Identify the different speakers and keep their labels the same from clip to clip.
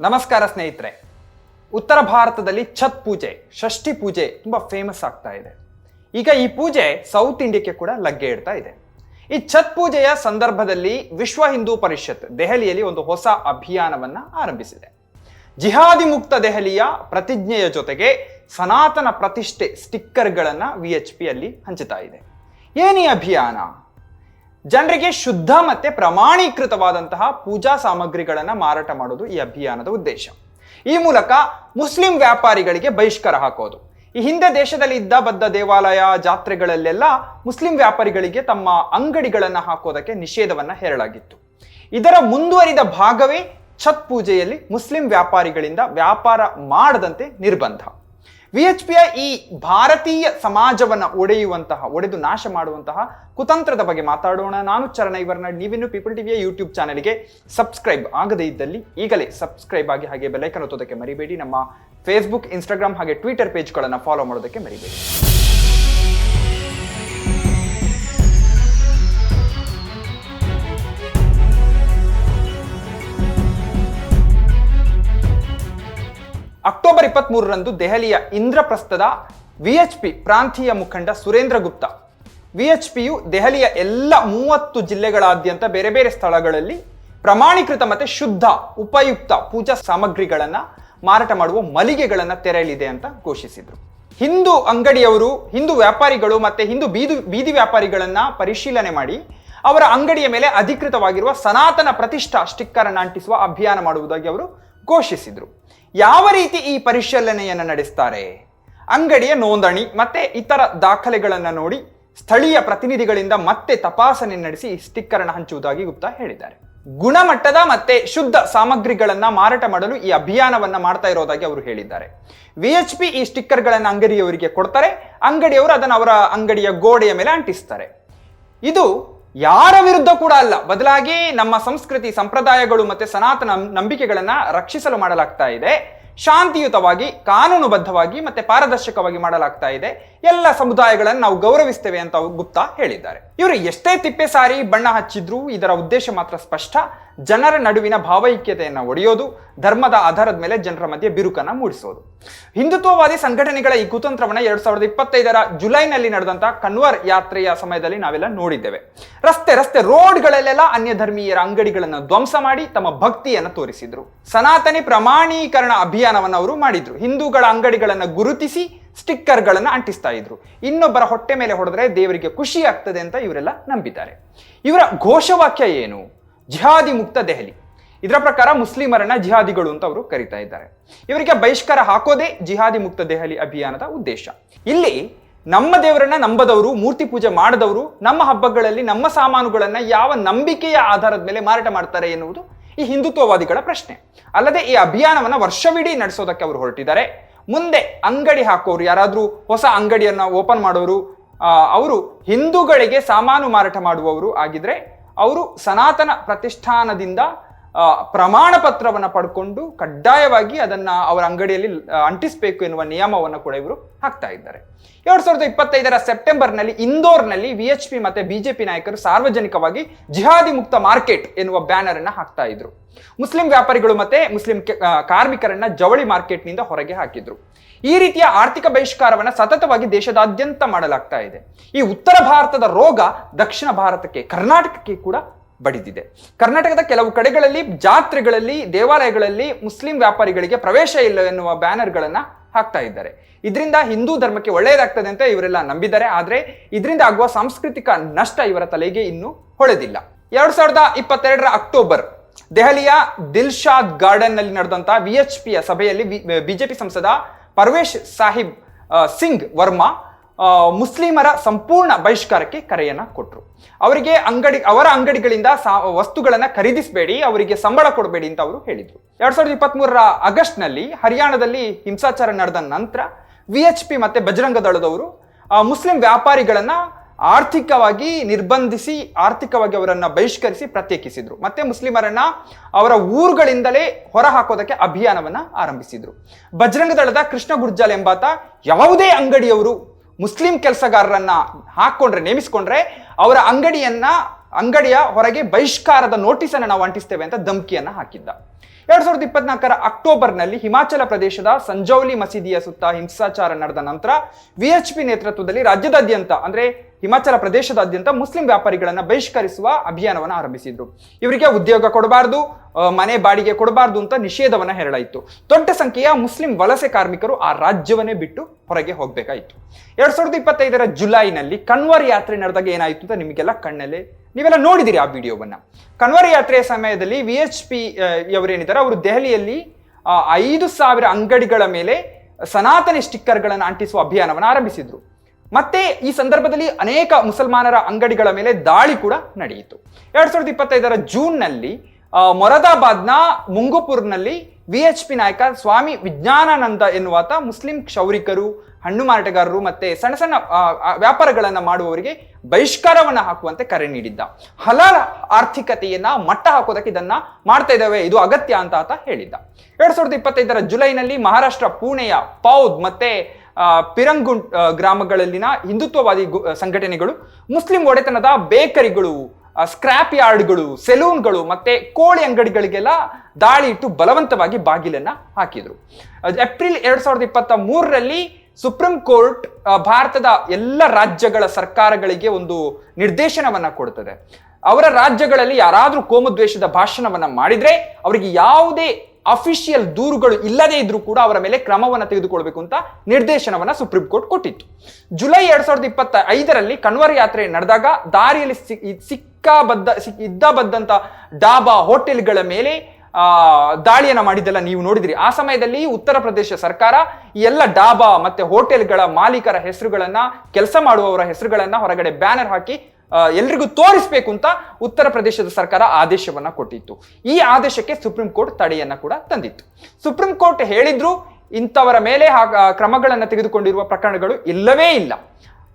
Speaker 1: ನಮಸ್ಕಾರ ಸ್ನೇಹಿತರೆ. ಉತ್ತರ ಭಾರತದಲ್ಲಿ ಛತ್ ಪೂಜೆ, ಷಷ್ಠಿ ಪೂಜೆ ತುಂಬ ಫೇಮಸ್ ಆಗ್ತಾ ಇದೆ. ಈಗ ಈ ಪೂಜೆ ಸೌತ್ ಇಂಡಿಯಾಕ್ಕೆ ಕೂಡ ಲಗ್ಗೆ ಇಡ್ತಾ ಇದೆ. ಈ ಛತ್ ಪೂಜೆಯ ಸಂದರ್ಭದಲ್ಲಿ ವಿಶ್ವ ಹಿಂದೂ ಪರಿಷತ್ ದೆಹಲಿಯಲ್ಲಿ ಒಂದು ಹೊಸ ಅಭಿಯಾನವನ್ನು ಆರಂಭಿಸಿದೆ. ಜಿಹಾದಿ ಮುಕ್ತ ದೆಹಲಿಯ ಪ್ರತಿಜ್ಞೆಯ ಜೊತೆಗೆ ಸನಾತನ ಪ್ರತಿಷ್ಠೆ ಸ್ಟಿಕ್ಕರ್ಗಳನ್ನು ವಿ ಎಚ್ ಪಿಯಲ್ಲಿ ಹಂಚುತ್ತಾ ಇದೆ. ಏನೇ ಅಭಿಯಾನ? ಜನರಿಗೆ ಶುದ್ಧ ಮತ್ತೆ ಪ್ರಮಾಣೀಕೃತವಾದಂತಹ ಪೂಜಾ ಸಾಮಗ್ರಿಗಳನ್ನ ಮಾರಾಟ ಮಾಡೋದು ಈ ಅಭಿಯಾನದ ಉದ್ದೇಶ. ಈ ಮೂಲಕ ಮುಸ್ಲಿಂ ವ್ಯಾಪಾರಿಗಳಿಗೆ ಬಹಿಷ್ಕಾರ ಹಾಕೋದು. ಈ ಹಿಂದೆ ದೇಶದಲ್ಲಿ ಇದ್ದ ಬದ್ಧ ದೇವಾಲಯ ಜಾತ್ರೆಗಳಲ್ಲೆಲ್ಲ ಮುಸ್ಲಿಂ ವ್ಯಾಪಾರಿಗಳಿಗೆ ತಮ್ಮ ಅಂಗಡಿಗಳನ್ನ ಹಾಕೋದಕ್ಕೆ ನಿಷೇಧವನ್ನ ಹೇರಲಾಗಿತ್ತು. ಇದರ ಮುಂದುವರಿದ ಭಾಗವೇ ಛತ್ ಪೂಜೆಯಲ್ಲಿ ಮುಸ್ಲಿಂ ವ್ಯಾಪಾರಿಗಳಿಂದ ವ್ಯಾಪಾರ ಮಾಡದಂತೆ ನಿರ್ಬಂಧ. ವಿ ಎಚ್ ಪಿಯ ಈ ಭಾರತೀಯ ಸಮಾಜವನ್ನು ಒಡೆಯುವಂತಹ, ಒಡೆದು ನಾಶ ಮಾಡುವಂತಹ ಕುತಂತ್ರದ ಬಗ್ಗೆ ಮಾತಾಡೋಣ. ನಾನು ಚರಣ ಇವರನ್ನ ನೀವಿನ್ನು ಪೀಪಲ್ ಟಿವಿಯ ಯೂಟ್ಯೂಬ್ ಚಾನೆಲ್ಗೆ ಸಬ್ಸ್ಕ್ರೈಬ್ ಆಗದೇ ಇದ್ದಲ್ಲಿ ಈಗಲೇ ಸಬ್ಸ್ಕ್ರೈಬ್ ಆಗಿ ಹಾಗೆ ಬೆಲೈಕನ್ ಒತ್ತೋದಕ್ಕೆ ಮರಿಬೇಡಿ. ನಮ್ಮ ಫೇಸ್ಬುಕ್, ಇನ್ಸ್ಟಾಗ್ರಾಮ್ ಹಾಗೆ ಟ್ವಿಟರ್ ಪೇಜ್ಗಳನ್ನು ಫಾಲೋ ಮಾಡೋದಕ್ಕೆ ಮರಿಬೇಡಿ. ಅಕ್ಟೋಬರ್ ಇಪ್ಪತ್ತ್ ಮೂರರಂದು ದೆಹಲಿಯ ಇಂದ್ರಪ್ರಸ್ಥದ ವಿಎಚ್ಪಿ ಪ್ರಾಂತೀಯ ಮುಖಂಡ ಸುರೇಂದ್ರ ಗುಪ್ತಾ. ವಿಎಚ್ಪಿಯು ದೆಹಲಿಯ ಎಲ್ಲ ಮೂವತ್ತು ಜಿಲ್ಲೆಗಳಾದ್ಯಂತ ಬೇರೆ ಬೇರೆ ಸ್ಥಳಗಳಲ್ಲಿ ಪ್ರಮಾಣೀಕೃತ ಮತ್ತೆ ಶುದ್ಧ ಉಪಯುಕ್ತ ಪೂಜಾ ಸಾಮಗ್ರಿಗಳನ್ನ ಮಾರಾಟ ಮಾಡುವ ಮಳಿಗೆಗಳನ್ನ ತೆರೆಯಲಿದೆ ಅಂತ ಘೋಷಿಸಿದರು. ಹಿಂದೂ ಅಂಗಡಿಯವರು, ಹಿಂದೂ ವ್ಯಾಪಾರಿಗಳು ಮತ್ತೆ ಹಿಂದೂ ಬೀದಿ ಬೀದಿ ವ್ಯಾಪಾರಿಗಳನ್ನ ಪರಿಶೀಲನೆ ಮಾಡಿ ಅವರ ಅಂಗಡಿಯ ಮೇಲೆ ಅಧಿಕೃತವಾಗಿರುವ ಸನಾತನ ಪ್ರತಿಷ್ಠಾ ಸ್ಟಿಕ್ಕರನ್ನು ಅಂಟಿಸುವ ಅಭಿಯಾನ ಮಾಡುವುದಾಗಿ ಅವರು ಘೋಷಿಸಿದ್ರು. ಯಾವ ರೀತಿ ಈ ಪರಿಶೀಲನೆಯನ್ನು ನಡೆಸ್ತಾರೆ? ಅಂಗಡಿಯ ನೋಂದಣಿ ಮತ್ತೆ ಇತರ ದಾಖಲೆಗಳನ್ನು ನೋಡಿ ಸ್ಥಳೀಯ ಪ್ರತಿನಿಧಿಗಳಿಂದ ಮತ್ತೆ ತಪಾಸಣೆ ನಡೆಸಿ ಸ್ಟಿಕ್ಕರ್ ಅನ್ನು ಹಂಚುವುದಾಗಿ ಗುಪ್ತಾ ಹೇಳಿದ್ದಾರೆ. ಗುಣಮಟ್ಟದ ಮತ್ತೆ ಶುದ್ಧ ಸಾಮಗ್ರಿಗಳನ್ನ ಮಾರಾಟ ಮಾಡಲು ಈ ಅಭಿಯಾನವನ್ನ ಮಾಡ್ತಾ ಇರೋದಾಗಿ ಅವರು ಹೇಳಿದ್ದಾರೆ. ವಿ ಎಚ್ ಪಿ ಈ ಸ್ಟಿಕ್ಕರ್ಗಳನ್ನು ಅಂಗಡಿಯವರಿಗೆ ಕೊಡ್ತಾರೆ, ಅಂಗಡಿಯವರು ಅದನ್ನು ಅವರ ಅಂಗಡಿಯ ಗೋಡೆಯ ಮೇಲೆ ಅಂಟಿಸ್ತಾರೆ. ಇದು ಯಾರ ವಿರುದ್ಧ ಕೂಡ ಅಲ್ಲ. ಬದಲಾಗಿ ನಮ್ಮ ಸಂಸ್ಕೃತಿ, ಸಂಪ್ರದಾಯಗಳು ಮತ್ತೆ ಸನಾತನ ನಂಬಿಕೆಗಳನ್ನ ರಕ್ಷಿಸಲು ಮಾಡಲಾಗ್ತಾ ಇದೆ. ಶಾಂತಿಯುತವಾಗಿ, ಕಾನೂನುಬದ್ಧವಾಗಿ ಮತ್ತೆ ಪಾರದರ್ಶಕವಾಗಿ ಮಾಡಲಾಗ್ತಾ ಇದೆ. ಎಲ್ಲ ಸಮುದಾಯಗಳನ್ನು ನಾವು ಗೌರವಿಸ್ತೇವೆ ಅಂತ ಗುಪ್ತಾ ಹೇಳಿದ್ದಾರೆ. ಇವರು ಎಷ್ಟೇ ತಿಪ್ಪೆ ಸಾರಿ ಬಣ್ಣ ಹಚ್ಚಿದ್ರು ಇದರ ಉದ್ದೇಶ ಮಾತ್ರ ಸ್ಪಷ್ಟ. ಜನರ ನಡುವಿನ ಭಾವೈಕ್ಯತೆಯನ್ನು ಒಡೆಯೋದು ಧರ್ಮದ ಆಧಾರದ ಮೇಲೆ ಜನರ ಮಧ್ಯೆ ಬಿರುಕನ್ನ ಮೂಡಿಸೋದು. ಹಿಂದುತ್ವವಾದಿ ಸಂಘಟನೆಗಳ ಈ ಕುತಂತ್ರವನ್ನ ಎರಡ್ ಸಾವಿರದ ಇಪ್ಪತ್ತೈದರ ಜುಲೈನಲ್ಲಿ ನಡೆದಂತಹ ಕನ್ವರ್ ಯಾತ್ರೆಯ ಸಮಯದಲ್ಲಿ ನಾವೆಲ್ಲ ನೋಡಿದ್ದೇವೆ. ರಸ್ತೆ ರಸ್ತೆ ರೋಡ್ಗಳಲ್ಲೆಲ್ಲ ಅನ್ಯ ಧರ್ಮೀಯರ ಅಂಗಡಿಗಳನ್ನು ಧ್ವಂಸ ಮಾಡಿ ತಮ್ಮ ಭಕ್ತಿಯನ್ನು ತೋರಿಸಿದ್ರು. ಸನಾತನಿ ಪ್ರಮಾಣೀಕರಣ ಅಭಿಯಾನವನ್ನು ಅವರು ಮಾಡಿದ್ರು. ಹಿಂದೂಗಳ ಅಂಗಡಿಗಳನ್ನು ಗುರುತಿಸಿ ಸ್ಟಿಕ್ಕರ್ಗಳನ್ನು ಅಂಟಿಸ್ತಾ ಇದ್ರು. ಇನ್ನೊಬ್ಬರ ಹೊಟ್ಟೆ ಮೇಲೆ ಹೊಡೆದ್ರೆ ದೇವರಿಗೆ ಖುಷಿ ಆಗ್ತದೆ ಅಂತ ಇವರೆಲ್ಲ ನಂಬಿದ್ದಾರೆ. ಇವರ ಘೋಷವಾಕ್ಯ ಏನು? ಜಿಹಾದಿ ಮುಕ್ತ ದೆಹಲಿ. ಇದರ ಪ್ರಕಾರ ಮುಸ್ಲಿಮರನ್ನ ಜಿಹಾದಿಗಳು ಅಂತ ಅವರು ಕರಿತಾ ಇದ್ದಾರೆ. ಇವರಿಗೆ ಬಹಿಷ್ಕಾರ ಹಾಕೋದೇ ಜಿಹಾದಿ ಮುಕ್ತ ದೆಹಲಿ ಅಭಿಯಾನದ ಉದ್ದೇಶ. ಇಲ್ಲಿ ನಮ್ಮ ದೇವರನ್ನ ನಂಬದವರು, ಮೂರ್ತಿ ಪೂಜೆ ಮಾಡದವರು, ನಮ್ಮ ಹಬ್ಬಗಳಲ್ಲಿ ನಮ್ಮ ಸಾಮಾನುಗಳನ್ನ ಯಾವ ನಂಬಿಕೆಯ ಆಧಾರದ ಮೇಲೆ ಮಾರಾಟ ಮಾಡ್ತಾರೆ ಎನ್ನುವುದು ಈ ಹಿಂದುತ್ವವಾದಿಗಳ ಪ್ರಶ್ನೆ. ಅಲ್ಲದೆ ಈ ಅಭಿಯಾನವನ್ನ ವರ್ಷವಿಡೀ ನಡೆಸೋದಕ್ಕೆ ಅವರು ಹೊರಟಿದ್ದಾರೆ. ಮುಂದೆ ಅಂಗಡಿ ಹಾಕೋರು ಯಾರಾದರೂ, ಹೊಸ ಅಂಗಡಿಯನ್ನ ಓಪನ್ ಮಾಡೋರು ಅವರು ಹಿಂದೂಗಳಿಗೆ ಸಾಮಾನು ಮಾರಾಟ ಮಾಡುವವರು ಆಗಿದ್ರೆ, ಅವರು ಸನಾತನ ಪ್ರತಿಷ್ಠಾನದಿಂದ ಪ್ರಮಾಣ ಪತ್ರವನ್ನು ಪಡ್ಕೊಂಡು ಕಡ್ಡಾಯವಾಗಿ ಅದನ್ನ ಅವರ ಅಂಗಡಿಯಲ್ಲಿ ಅಂಟಿಸ್ಬೇಕು ಎನ್ನುವ ನಿಯಮವನ್ನು ಕೂಡ ಇವರು ಹಾಕ್ತಾ ಇದ್ದಾರೆ. ಎರಡ್ ಸಾವಿರದ ಇಪ್ಪತ್ತೈದರ ಸೆಪ್ಟೆಂಬರ್ನಲ್ಲಿ ಇಂದೋರ್ನಲ್ಲಿ ವಿ ಎಚ್ ಪಿ ಮತ್ತೆ ಬಿಜೆಪಿ ನಾಯಕರು ಸಾರ್ವಜನಿಕವಾಗಿ ಜಿಹಾದಿ ಮುಕ್ತ ಮಾರ್ಕೆಟ್ ಎನ್ನುವ ಬ್ಯಾನರ್ ಅನ್ನ ಹಾಕ್ತಾ ಇದ್ರು. ಮುಸ್ಲಿಂ ವ್ಯಾಪಾರಿಗಳು ಮತ್ತೆ ಮುಸ್ಲಿಂ ಕಾರ್ಮಿಕರನ್ನ ಜವಳಿ ಮಾರ್ಕೆಟ್ನಿಂದ ಹೊರಗೆ ಹಾಕಿದ್ರು. ಈ ರೀತಿಯ ಆರ್ಥಿಕ ಬಹಿಷ್ಕಾರವನ್ನ ಸತತವಾಗಿ ದೇಶದಾದ್ಯಂತ ಮಾಡಲಾಗ್ತಾ ಇದೆ. ಈ ಉತ್ತರ ಭಾರತದ ರೋಗ ದಕ್ಷಿಣ ಭಾರತಕ್ಕೆ, ಕರ್ನಾಟಕಕ್ಕೆ ಕೂಡ ಬಡಿದಿದೆ. ಕರ್ನಾಟಕದ ಕೆಲವು ಕಡೆಗಳಲ್ಲಿ ಜಾತ್ರೆಗಳಲ್ಲಿ, ದೇವಾಲಯಗಳಲ್ಲಿ ಮುಸ್ಲಿಂ ವ್ಯಾಪಾರಿಗಳಿಗೆ ಪ್ರವೇಶ ಇಲ್ಲ ಎನ್ನುವ ಬ್ಯಾನರ್ಗಳನ್ನು ಹಾಕ್ತಾ ಇದ್ದಾರೆ. ಇದರಿಂದ ಹಿಂದೂ ಧರ್ಮಕ್ಕೆ ಒಳ್ಳೆಯದಾಗ್ತದೆ ಅಂತ ಇವರೆಲ್ಲ ನಂಬಿದ್ದಾರೆ. ಆದ್ರೆ ಇದರಿಂದ ಆಗುವ ಸಾಂಸ್ಕೃತಿಕ ನಷ್ಟ ಇವರ ತಲೆಗೆ ಇನ್ನೂ ಹೊಳೆದಿಲ್ಲ. ಎರಡ್ ಸಾವಿರದ ಇಪ್ಪತ್ತೆರಡರ ಅಕ್ಟೋಬರ್ ದೆಹಲಿಯ ದಿಲ್ಶಾದ್ ಗಾರ್ಡನ್ನಲ್ಲಿ ನಡೆದಂತಹ ವಿ ಎಚ್ ಪಿಯ ಸಭೆಯಲ್ಲಿ ಬಿಜೆಪಿ ಸಂಸದ ಪರ್ವೇಶ್ ಸಾಹಿಬ್ ಸಿಂಗ್ ವರ್ಮಾ ಮುಸ್ಲಿಮರ ಸಂಪೂರ್ಣ ಬಹಿಷ್ಕಾರಕ್ಕೆ ಕರೆಯನ್ನ ಕೊಟ್ಟರು ಅವರಿಗೆ ಅಂಗಡಿ ಅವರ ಅಂಗಡಿಗಳಿಂದ ಸಾ ವಸ್ತುಗಳನ್ನ ಖರೀದಿಸಬೇಡಿ ಅವರಿಗೆ ಸಂಬಳ ಕೊಡಬೇಡಿ ಅಂತ ಅವರು ಹೇಳಿದ್ರು. ಎರಡ್ ಸಾವಿರದ ಇಪ್ಪತ್ತ್ ಆಗಸ್ಟ್ನಲ್ಲಿ ಆಗಸ್ಟ್ನಲ್ಲಿ ಹರಿಯಾಣದಲ್ಲಿ ಹಿಂಸಾಚಾರ ನಡೆದ ನಂತರ ವಿ ಎಚ್ ಪಿ ಮತ್ತೆ ಬಜರಂಗ ದಳದವರು ಆ, ಮುಸ್ಲಿಂ ವ್ಯಾಪಾರಿಗಳನ್ನ ಆರ್ಥಿಕವಾಗಿ ನಿರ್ಬಂಧಿಸಿ ಆರ್ಥಿಕವಾಗಿ ಅವರನ್ನು ಬಹಿಷ್ಕರಿಸಿ ಪ್ರತ್ಯೇಕಿಸಿದ್ರು. ಮತ್ತೆ ಮುಸ್ಲಿಮರನ್ನ ಅವರ ಊರುಗಳಿಂದಲೇ ಹೊರ ಹಾಕೋದಕ್ಕೆ ಅಭಿಯಾನವನ್ನ ಆರಂಭಿಸಿದ್ರು. ಬಜರಂಗ ದಳದ ಕೃಷ್ಣ ಗುರ್ಜಾಲ್ ಎಂಬಾತ ಯಾವುದೇ ಅಂಗಡಿಯವರು ಮುಸ್ಲಿಂ ಕೆಲಸಗಾರರನ್ನ ಹಾಕೊಂಡ್ರೆ ನೇಮಿಸಿಕೊಂಡ್ರೆ ಅವರ ಅಂಗಡಿಯನ್ನ, ಅಂಗಡಿಯ ಹೊರಗೆ ಬಹಿಷ್ಕಾರದ ನೋಟಿಸ್ ಅನ್ನು ನಾವು ಅಂಟಿಸ್ತೇವೆ ಅಂತ ಧಮಕಿಯನ್ನ ಹಾಕಿದ್ದ. ಎರಡ್ ಸಾವಿರದ ಇಪ್ಪತ್ನಾಲ್ಕರ ಅಕ್ಟೋಬರ್ನಲ್ಲಿ ಹಿಮಾಚಲ ಪ್ರದೇಶದ ಸಂಜೌಲಿ ಮಸೀದಿಯ ಸುತ್ತ ಹಿಂಸಾಚಾರ ನಡೆದ ನಂತರ ವಿಎಚ್ಪಿ ನೇತೃತ್ವದಲ್ಲಿ ರಾಜ್ಯದಾದ್ಯಂತ, ಅಂದ್ರೆ ಹಿಮಾಚಲ ಪ್ರದೇಶದಾದ್ಯಂತ ಮುಸ್ಲಿಂ ವ್ಯಾಪಾರಿಗಳನ್ನ ಬಹಿಷ್ಕರಿಸುವ ಅಭಿಯಾನವನ್ನು ಆರಂಭಿಸಿದ್ರು. ಇವರಿಗೆ ಉದ್ಯೋಗ ಕೊಡಬಾರದು ಮನೆ ಬಾಡಿಗೆ ಕೊಡಬಾರದು ಅಂತ ನಿಷೇಧವನ್ನ ಹೇರಲಾಯಿತು. ದೊಡ್ಡ ಸಂಖ್ಯೆಯ ಮುಸ್ಲಿಂ ವಲಸೆ ಕಾರ್ಮಿಕರು ಆ ರಾಜ್ಯವನ್ನೇ ಬಿಟ್ಟು ಹೊರಗೆ ಹೋಗಬೇಕಾಯಿತು. ಎರಡ್ ಸಾವಿರದ ಇಪ್ಪತ್ತೈದರ ಜುಲೈನಲ್ಲಿ ಕಣ್ವರ್ ಯಾತ್ರೆ ನಡೆದಾಗ ಏನಾಯಿತು ಅಂತ ನಿಮಗೆಲ್ಲ ಕಣ್ಣಲ್ಲಿ ನೀವೆಲ್ಲ ನೋಡಿದಿರಿ ಆ ವಿಡಿಯೋವನ್ನ. ಕಣ್ವರ್ ಯಾತ್ರೆಯ ಸಮಯದಲ್ಲಿ ವಿ ಎಚ್ ಪಿ ಅವರೇನಿದ್ದಾರೆ ಅವರು ದೆಹಲಿಯಲ್ಲಿ ಐದು ಸಾವಿರ ಅಂಗಡಿಗಳ ಮೇಲೆ ಸನಾತನ ಸ್ಟಿಕ್ಕರ್ಗಳನ್ನು ಅಂಟಿಸುವ ಅಭಿಯಾನವನ್ನು ಆರಂಭಿಸಿದ್ರು. ಮತ್ತೆ ಈ ಸಂದರ್ಭದಲ್ಲಿ ಅನೇಕ ಮುಸಲ್ಮಾನರ ಅಂಗಡಿಗಳ ಮೇಲೆ ದಾಳಿ ಕೂಡ ನಡೆಯಿತು. ಎರಡ್ ಸಾವಿರದ ಇಪ್ಪತ್ತೈದರ ಜೂನ್ನಲ್ಲಿ ಮೊರಾದಾಬಾದ್ನ ಮುಂಗುಪುರ್ನಲ್ಲಿ ವಿ ಎಚ್ ಪಿ ನಾಯಕ ಸ್ವಾಮಿ ವಿಜ್ಞಾನಾನಂದ ಎನ್ನುವಾತ ಮುಸ್ಲಿಂ ಕ್ಷೌರಿಕರು, ಹಣ್ಣು ಮಾರಾಟಗಾರರು ಮತ್ತೆ ಸಣ್ಣ ಸಣ್ಣ ವ್ಯಾಪಾರಗಳನ್ನ ಮಾಡುವವರಿಗೆ ಬಹಿಷ್ಕಾರವನ್ನ ಹಾಕುವಂತೆ ಕರೆ ನೀಡಿದ್ದ. ಹಲಾಲ ಆರ್ಥಿಕತೆಯನ್ನ ಮಟ್ಟ ಹಾಕೋದಕ್ಕೆ ಇದನ್ನ ಮಾಡ್ತಾ ಇದ್ದಾವೆ, ಇದು ಅಗತ್ಯ ಅಂತ ಆತ ಹೇಳಿದ್ದ. ಎರಡ್ ಸಾವಿರದ ಇಪ್ಪತ್ತೈದರ ಜುಲೈನಲ್ಲಿ ಮಹಾರಾಷ್ಟ್ರ, ಪುಣೆಯ ಪೌದ್ ಮತ್ತೆ ಪಿರಂಗುಂಟ್ ಗ್ರಾಮಗಳಲ್ಲಿನ ಹಿಂದುತ್ವವಾದಿ ಸಂಘಟನೆಗಳು ಮುಸ್ಲಿಂ ಒಡೆತನದ ಬೇಕರಿಗಳು ಸ್ಕ್ರಾಪ್ ಯಾರ್ಡ್ಗಳು ಸೆಲೂನ್ಗಳು ಮತ್ತೆ ಕೋಳಿ ಅಂಗಡಿಗಳಿಗೆಲ್ಲ ದಾಳಿ ಇಟ್ಟು ಬಲವಂತವಾಗಿ ಬಾಗಿಲನ್ನ ಹಾಕಿದ್ರು. ಏಪ್ರಿಲ್ ಎರಡ್ ಸಾವಿರದ ಇಪ್ಪತ್ತ ಮೂರರಲ್ಲಿ ಸುಪ್ರೀಂ ಕೋರ್ಟ್ ಭಾರತದ ಎಲ್ಲ ರಾಜ್ಯಗಳ ಸರ್ಕಾರಗಳಿಗೆ ಒಂದು ನಿರ್ದೇಶನವನ್ನ ಕೊಡ್ತದೆ. ಅವರ ರಾಜ್ಯಗಳಲ್ಲಿ ಯಾರಾದರೂ ಕೋಮದ್ವೇಷದ ಭಾಷಣವನ್ನ ಮಾಡಿದ್ರೆ, ಅವರಿಗೆ ಯಾವುದೇ ಅಫಿಷಿಯಲ್ ದೂರುಗಳು ಇಲ್ಲದೇ ಇದ್ರೂ ಕೂಡ ಅವರ ಮೇಲೆ ಕ್ರಮವನ್ನು ತೆಗೆದುಕೊಳ್ಬೇಕು ಅಂತ ನಿರ್ದೇಶನವನ್ನ ಸುಪ್ರೀಂ ಕೋರ್ಟ್ ಕೊಟ್ಟಿತ್ತು. ಜುಲೈ ಎರಡ್ ಸಾವಿರದ ಇಪ್ಪತ್ತ ಐದರಲ್ಲಿ ಕಣ್ವರ್ ಯಾತ್ರೆ ನಡೆದಾಗ ದಾರಿಯಲ್ಲಿ ಸಿಕ್ಕಾಬದ್ದ, ಸಿಕ್- ಇದ್ದ ಬದ್ದಂತ ಡಾಬಾ ಹೋಟೆಲ್ಗಳ ಮೇಲೆ, ಆ, ದಾಳಿಯನ್ನ ಮಾಡಿದ್ದೆಲ್ಲ ನೀವು ನೋಡಿದ್ರಿ. ಆ ಸಮಯದಲ್ಲಿ ಉತ್ತರ ಪ್ರದೇಶ ಸರ್ಕಾರ ಎಲ್ಲ ಡಾಬಾ ಮತ್ತೆ ಹೋಟೆಲ್ಗಳ ಮಾಲೀಕರ ಹೆಸರುಗಳನ್ನ, ಕೆಲಸ ಮಾಡುವವರ ಹೆಸರುಗಳನ್ನ ಹೊರಗಡೆ ಬ್ಯಾನರ್ ಹಾಕಿ ಎಲ್ರಿಗೂ ತೋರಿಸ್ಬೇಕು ಅಂತ ಉತ್ತರ ಪ್ರದೇಶದ ಸರ್ಕಾರ ಆದೇಶವನ್ನ ಕೊಟ್ಟಿತ್ತು. ಈ ಆದೇಶಕ್ಕೆ ಸುಪ್ರೀಂ ಕೋರ್ಟ್ ತಡೆಯನ್ನ ಕೂಡ ತಂದಿತ್ತು. ಸುಪ್ರೀಂ ಕೋರ್ಟ್ ಹೇಳಿದ್ರು ಇಂಥವರ ಮೇಲೆ ಕ್ರಮಗಳನ್ನು ತೆಗೆದುಕೊಂಡಿರುವ ಪ್ರಕರಣಗಳು ಇಲ್ಲವೇ ಇಲ್ಲ.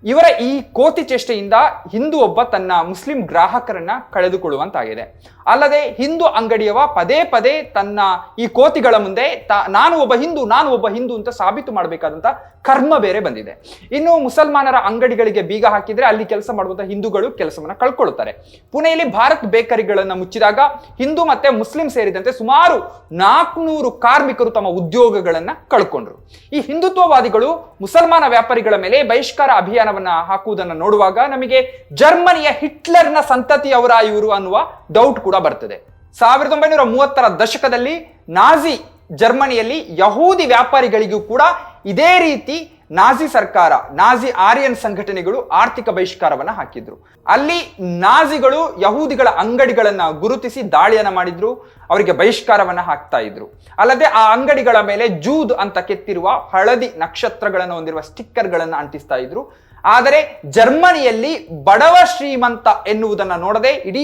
Speaker 1: ಇವರ ಈ ಕೋತಿ ಚೇಷ್ಟೆಯಿಂದ ಹಿಂದೂ ಒಬ್ಬ ತನ್ನ ಮುಸ್ಲಿಂ ಗ್ರಾಹಕರನ್ನ ಕಳೆದುಕೊಳ್ಳುವಂತಾಗಿದೆ. ಅಲ್ಲದೆ ಹಿಂದೂ ಅಂಗಡಿಯವ ಪದೇ ಪದೇ ತನ್ನ ಈ ಕೋತಿಗಳ ಮುಂದೆ ನಾನು ಒಬ್ಬ ಹಿಂದೂ, ನಾನು ಒಬ್ಬ ಹಿಂದೂ ಅಂತ ಸಾಬೀತು ಮಾಡಬೇಕಾದಂತ ಕರ್ಮ ಬೇರೆ ಬಂದಿದೆ. ಇನ್ನು ಮುಸಲ್ಮಾನರ ಅಂಗಡಿಗಳಿಗೆ ಬೀಗ ಹಾಕಿದ್ರೆ ಅಲ್ಲಿ ಕೆಲಸ ಮಾಡುವಂತ ಹಿಂದೂಗಳು ಕೆಲಸವನ್ನ ಕಳ್ಕೊಳ್ಳುತ್ತಾರೆ. ಪುಣೆಯಲ್ಲಿ ಭಾರತ್ ಬೇಕರಿಗಳನ್ನ ಮುಚ್ಚಿದಾಗ ಹಿಂದೂ ಮತ್ತೆ ಮುಸ್ಲಿಂ ಸೇರಿದಂತೆ ಸುಮಾರು ನಾಲ್ಕುನೂರು ಕಾರ್ಮಿಕರು ತಮ್ಮ ಉದ್ಯೋಗಗಳನ್ನ ಕಳ್ಕೊಂಡ್ರು. ಈ ಹಿಂದುತ್ವವಾದಿಗಳು ಮುಸಲ್ಮಾನ ವ್ಯಾಪಾರಿಗಳ ಮೇಲೆ ಬಹಿಷ್ಕಾರ ಅಭಿಯಾನವನ್ನ ಹಾಕುವುದನ್ನು ನೋಡುವಾಗ ನಮಗೆ ಜರ್ಮನಿಯ ಹಿಟ್ಲರ್ನ ಸಂತತಿಯವರ ಇವರು ಅನ್ನುವ ಡೌಟ್ ಕೂಡ ಬರ್ತದೆ. ಸಾವಿರದ ಒಂಬೈನೂರ ಮೂವತ್ತರ ದಶಕದಲ್ಲಿ ನಾಜಿ ಜರ್ಮನಿಯಲ್ಲಿ ಯಹೂದಿ ವ್ಯಾಪಾರಿಗಳಿಗೂ ಕೂಡ ಇದೇ ರೀತಿ ನಾಜಿ ಸರ್ಕಾರ, ನಾಜಿ ಆರ್ಯನ್ ಸಂಘಟನೆಗಳು ಆರ್ಥಿಕ ಬಹಿಷ್ಕಾರವನ್ನು ಹಾಕಿದ್ರು. ಅಲ್ಲಿ ನಾಜಿಗಳು ಯಹೂದಿಗಳ ಅಂಗಡಿಗಳನ್ನ ಗುರುತಿಸಿ ದಾಳಿಯನ್ನ ಮಾಡಿದ್ರು. ಅವರಿಗೆ ಬಹಿಷ್ಕಾರವನ್ನ ಹಾಕ್ತಾ ಇದ್ರು. ಅಲ್ಲದೆ ಆ ಅಂಗಡಿಗಳ ಮೇಲೆ ಜೂದ್ ಅಂತ ಕೆತ್ತಿರುವ ಹಳದಿ ನಕ್ಷತ್ರಗಳನ್ನು ಹೊಂದಿರುವ ಸ್ಟಿಕ್ಕರ್ಗಳನ್ನು ಅಂಟಿಸ್ತಾ ಇದ್ರು. ಆದರೆ ಜರ್ಮನಿಯಲ್ಲಿ ಬಡವ ಶ್ರೀಮಂತ ಎನ್ನುವುದನ್ನು ನೋಡದೆ ಇಡೀ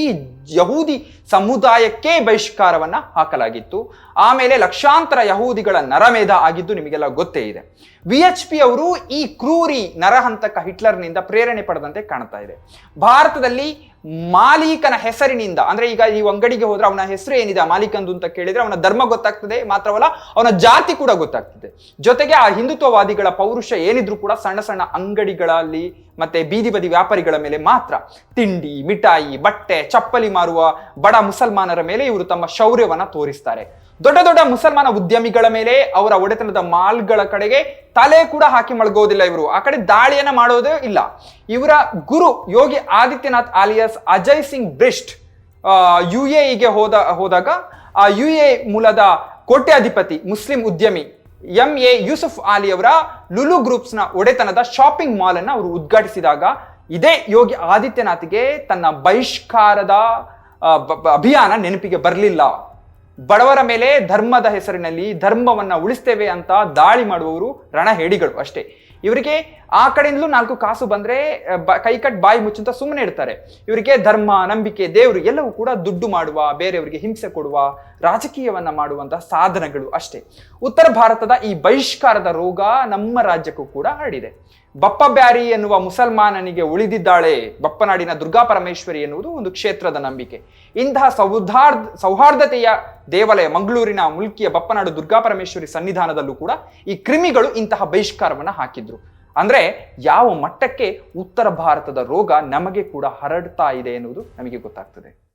Speaker 1: ಯಹೂದಿ ಸಮುದಾಯಕ್ಕೆ ಬಹಿಷ್ಕಾರವನ್ನ ಹಾಕಲಾಗಿತ್ತು. ಆಮೇಲೆ ಲಕ್ಷಾಂತರ ಯಹೂದಿಗಳ ನರಮೇಧ ಆಗಿದ್ದು ನಿಮಗೆಲ್ಲ ಗೊತ್ತೇ ಇದೆ. ವಿ ಎಚ್ ಪಿ ಅವರು ಈ ಕ್ರೂರಿ ನರಹಂತಕ ಹಿಟ್ಲರ್ನಿಂದ ಪ್ರೇರಣೆ ಪಡೆದಂತೆ ಕಾಣ್ತಾ ಇದೆ. ಭಾರತದಲ್ಲಿ ಮಾಲೀಕನ ಹೆಸರಿನಿಂದ, ಅಂದ್ರೆ ಈಗ ಈ ಅಂಗಡಿಗೆ ಹೋದ್ರೆ ಅವನ ಹೆಸರು ಏನಿದೆ? ಮಾಲೀಕಂದು ಅಂತ ಕೇಳಿದ್ರೆ ಅವನ ಧರ್ಮ ಗೊತ್ತಾಗ್ತದೆ, ಮಾತ್ರವಲ್ಲ ಅವನ ಜಾತಿ ಕೂಡ ಗೊತ್ತಾಗ್ತದೆ. ಜೊತೆಗೆ ಆ ಹಿಂದುತ್ವವಾದಿಗಳ ಪೌರುಷ ಏನಿದ್ರು ಕೂಡ ಸಣ್ಣ ಸಣ್ಣ ಅಂಗಡಿಗಳಲ್ಲಿ ಮತ್ತೆ ಬೀದಿ ಬದಿ ವ್ಯಾಪಾರಿಗಳ ಮೇಲೆ ಮಾತ್ರ ತಿಂಡಿ, ಮಿಠಾಯಿ, ಬಟ್ಟೆ, ಚಪ್ಪಲಿ ಮಾರುವ ಬಡ ಮುಸಲ್ಮಾನರ ಮೇಲೆ ಇವರು ತಮ್ಮ ಶೌರ್ಯವನ್ನ ತೋರಿಸ್ತಾರೆ. ದೊಡ್ಡ ದೊಡ್ಡ ಮುಸಲ್ಮಾನ ಉದ್ಯಮಿಗಳ ಮೇಲೆ ಅವರ ಒಡೆತನದ ಮಾಲ್ಗಳ ಕಡೆಗೆ ತಲೆ ಕೂಡ ಹಾಕಿ ಮಳಗೋದಿಲ್ಲ ಇವರು. ಆ ಕಡೆ ದಾಳಿಯನ್ನ ಮಾಡೋದೇ ಇಲ್ಲ. ಇವರ ಗುರು ಯೋಗಿ ಆದಿತ್ಯನಾಥ್ ಆಲಿಯಾಸ್ ಅಜಯ್ ಸಿಂಗ್ ಬ್ರಿಸ್ಟ್ ಯು ಇಗೆ ಹೋದ, ಹೋದಾಗ ಆ ಯು ಎ ಮೂಲದ ಕೋಟ್ಯಾಧಿಪತಿ ಮುಸ್ಲಿಂ ಉದ್ಯಮಿ ಎಂ ಎ ಯೂಸುಫ್ ಆಲಿ ಅವರ ಲುಲು ಗ್ರೂಪ್ಸ್ನ ಒಡೆತನದ ಶಾಪಿಂಗ್ ಮಾಲ್ ಅನ್ನು ಅವರು ಉದ್ಘಾಟಿಸಿದಾಗ ಇದೇ ಯೋಗಿ ಆದಿತ್ಯನಾಥ್ಗೆ ತನ್ನ ಬಹಿಷ್ಕಾರದ ಅಭಿಯಾನ ನೆನಪಿಗೆ ಬರಲಿಲ್ಲ. ಬಡವರ ಮೇಲೆ ಧರ್ಮದ ಹೆಸರಿನಲ್ಲಿ ಧರ್ಮವನ್ನ ಉಳಿಸ್ತೇವೆ ಅಂತ ದಾಳಿ ಮಾಡುವವರು ರಣಹೇಡಿಗಳು ಅಷ್ಟೇ. ಇವರಿಗೆ ಆ ಕಡೆಯಿಂದಲೂ ನಾಲ್ಕು ಕಾಸು ಬಂದ್ರೆ ಕೈಕಟ್ ಬಾಯಿ ಮುಚ್ಚಂತ ಸುಮ್ಮನೆ ಇರ್ತಾರೆ. ಇವರಿಗೆ ಧರ್ಮ, ನಂಬಿಕೆ, ದೇವರು ಎಲ್ಲವೂ ಕೂಡ ದುಡ್ಡು ಮಾಡುವ, ಬೇರೆಯವರಿಗೆ ಹಿಂಸೆ ಕೊಡುವ, ರಾಜಕೀಯವನ್ನ ಮಾಡುವಂತಹ ಸಾಧನಗಳು ಅಷ್ಟೇ. ಉತ್ತರ ಭಾರತದ ಈ ಬಹಿಷ್ಕಾರದ ರೋಗ ನಮ್ಮ ರಾಜ್ಯಕ್ಕೂ ಕೂಡ ಹರಡಿದೆ. ಬಪ್ಪ ಬ್ಯಾರಿ ಎನ್ನುವ ಮುಸಲ್ಮಾನನಿಗೆ ಉಳಿದಿದ್ದಾಳೆ. ಬಪ್ಪನಾಡಿನ ದುರ್ಗಾ ಪರಮೇಶ್ವರಿ ಎನ್ನುವುದು ಒಂದು ಕ್ಷೇತ್ರದ ನಂಬಿಕೆ. ಇಂತಹ ಸೌಹಾರ್ದ, ಸೌಹಾರ್ದತೆಯ ದೇವಾಲಯ ಮಂಗಳೂರಿನ ಮುಲ್ಕಿಯ ಬಪ್ಪನಾಡು ದುರ್ಗಾ ಪರಮೇಶ್ವರಿ ಸನ್ನಿಧಾನದಲ್ಲೂ ಕೂಡ ಈ ಕ್ರಿಮಿಗಳು ಇಂತಹ ಬಹಿಷ್ಕಾರವನ್ನು ಹಾಕಿದ್ರು. ಅಂದ್ರೆ ಯಾವ ಮಟ್ಟಕ್ಕೆ ಉತ್ತರ ಭಾರತದ ರೋಗ ನಮಗೆ ಕೂಡ ಹರಡ್ತಾ ಇದೆ ಎನ್ನುವುದು ನಮಗೆ ಗೊತ್ತಾಗ್ತದೆ.